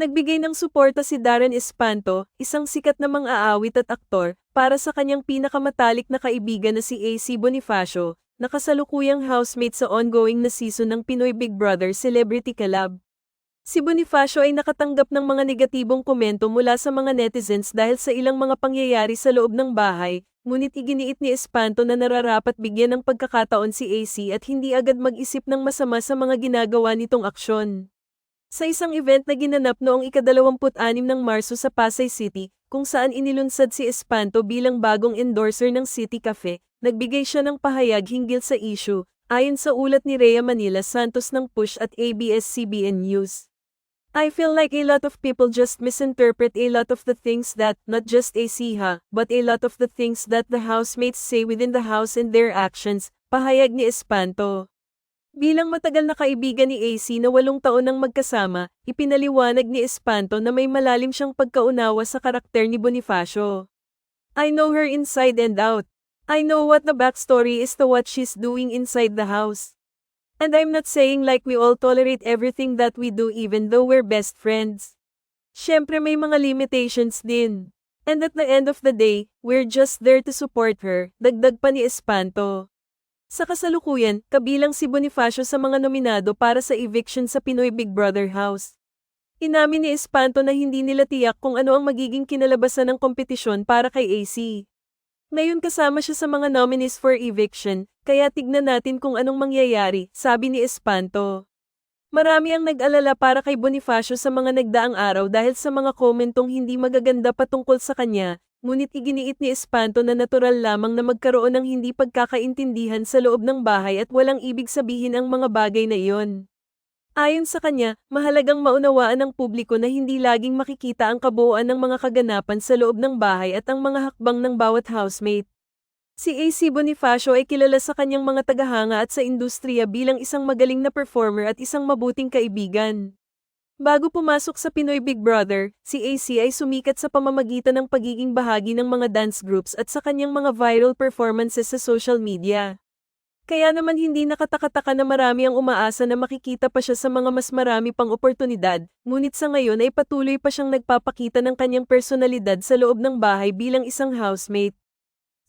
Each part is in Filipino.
Nagbigay ng suporta si Darren Espanto, isang sikat na mang-aawit at aktor, para sa kanyang pinakamatalik na kaibigan na si AC Bonifacio, na kasalukuyang housemate sa ongoing na season ng Pinoy Big Brother Celebrity Collab. Si Bonifacio ay nakatanggap ng mga negatibong komento mula sa mga netizens dahil sa ilang mga pangyayari sa loob ng bahay, ngunit iginiit ni Espanto na nararapat bigyan ng pagkakataon si AC at hindi agad mag-isip ng masama sa mga ginagawa nitong aksyon. Sa isang event na ginanap noong ikadalawamput-anim ng Marso sa Pasay City, kung saan inilunsad si Espanto bilang bagong endorser ng City Cafe, nagbigay siya ng pahayag hinggil sa issue, ayon sa ulat ni Rhea Manila Santos ng Push at ABS-CBN News. I feel like a lot of people just misinterpret a lot of the things that, not just ACHA, but a lot of the things that the housemates say within the house and their actions, pahayag ni Espanto. Bilang matagal na kaibigan ni AC na walong taon nang magkasama, ipinaliwanag ni Espanto na may malalim siyang pagkaunawa sa karakter ni Bonifacio. I know her inside and out. I know what the backstory is to what she's doing inside the house. And I'm not saying like we all tolerate everything that we do even though we're best friends. Siyempre may mga limitations din. And at the end of the day, we're just there to support her, dagdag pa ni Espanto. Sa kasalukuyan, kabilang si Bonifacio sa mga nominado para sa eviction sa Pinoy Big Brother House. Inamin ni Espanto na hindi nila tiyak kung ano ang magiging kinalabasan ng kompetisyon para kay AC. Ngayon kasama siya sa mga nominees for eviction, kaya tignan natin kung anong mangyayari, sabi ni Espanto. Marami ang nag-alala para kay Bonifacio sa mga nagdaang araw dahil sa mga komentong hindi magaganda patungkol sa kanya, ngunit iginiit ni Espanto na natural lamang na magkaroon ng hindi pagkakaintindihan sa loob ng bahay at walang ibig sabihin ang mga bagay na iyon. Ayon sa kanya, mahalagang maunawaan ng publiko na hindi laging makikita ang kabuuan ng mga kaganapan sa loob ng bahay at ang mga hakbang ng bawat housemate. Si AC Bonifacio ay kilala sa kanyang mga tagahanga at sa industriya bilang isang magaling na performer at isang mabuting kaibigan. Bago pumasok sa Pinoy Big Brother, si AC ay sumikat sa pamamagitan ng pagiging bahagi ng mga dance groups at sa kanyang mga viral performances sa social media. Kaya naman hindi nakatakataka na marami ang umaasa na makikita pa siya sa mga mas marami pang oportunidad, ngunit sa ngayon ay patuloy pa siyang nagpapakita ng kanyang personalidad sa loob ng bahay bilang isang housemate.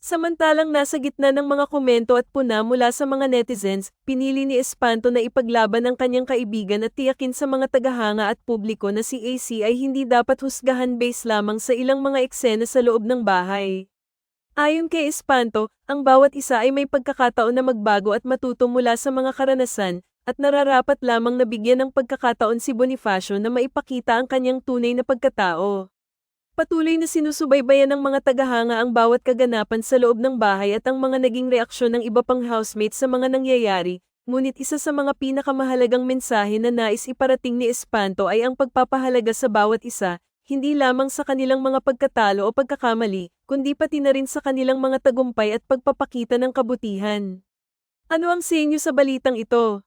Samantalang nasa gitna ng mga komento at puna mula sa mga netizens, pinili ni Espanto na ipaglaban ang kanyang kaibigan at tiyakin sa mga tagahanga at publiko na si AC ay hindi dapat husgahan base lamang sa ilang mga eksena sa loob ng bahay. Ayon kay Espanto, ang bawat isa ay may pagkakataon na magbago at matuto mula sa mga karanasan, at nararapat lamang nabigyan ng pagkakataon si Bonifacio na maipakita ang kanyang tunay na pagkatao. Patuloy na sinusubaybayan ng mga tagahanga ang bawat kaganapan sa loob ng bahay at ang mga naging reaksyon ng iba pang housemates sa mga nangyayari, ngunit isa sa mga pinakamahalagang mensahe na nais iparating ni Espanto ay ang pagpapahalaga sa bawat isa, hindi lamang sa kanilang mga pagkatalo o pagkakamali, kundi pati na rin sa kanilang mga tagumpay at pagpapakita ng kabutihan. Ano ang sa inyo sa balitang ito?